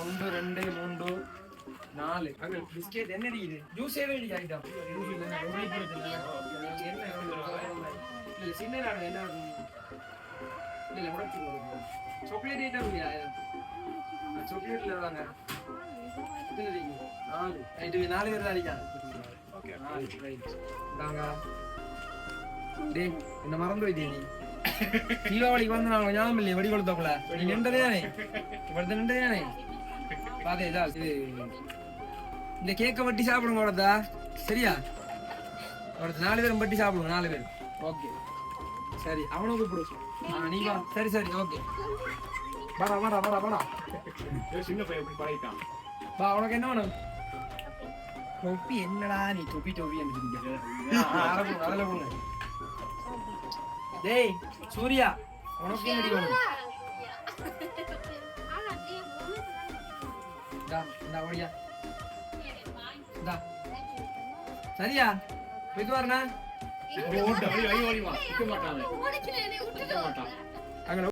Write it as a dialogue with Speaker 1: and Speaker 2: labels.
Speaker 1: ஒன்று ரெண்டு மூன்று நாலு. பிஸ்கெட் என்ன இருக்குது ஜூஸே வேண்டி ஐட்டம் இல்ல சின்ன நாடு என்ன இல்ல உடச்சு சாக்லேட் ஐட்டம் இல்லையா எத்தனை இருக்கு? நாலு. ரைட்டு நாலு பேர் தான் அடிக்காது நாலு. ரைட் என்ன மறந்து போயிட்டே நீ? தீபாவளிக்கு வந்து நான் ஞாபகம் இல்லையே வெடி கொடுத்தோம்ல நீ நின்றதே தானே இவ்வளவு நின்றதே தானே பாத்தே இதா இது இந்த கேக்கை வட்டி சாப்பிடுங்க உடத்தா சரியா உடத்த நாலு பேரும் வட்டி சாப்பிடுங்க நாலு பேர் ஓகே சரி அவனை கூப்பிடு ஆ நீ வா சரி சரி ஓகே வாடா வாடா வாடா வாடா
Speaker 2: சின்ன பையன் பழகிட்டான்
Speaker 1: வா உனக்கு என்ன வேணும் தொப்பி என்னடா நீ தொப்பி தொப்பி என்று அதுல போங்க டேய் சூர்யா உனக்கு என்னடி வேணும் இந்தா இந்தா ஓடியா. இந்தா. சரியா? போயிட்டு வரண்ணா
Speaker 2: ஓட்ட வழி வழி வழிமா நிக்க மாட்டான் நிக்க மாட்டான்.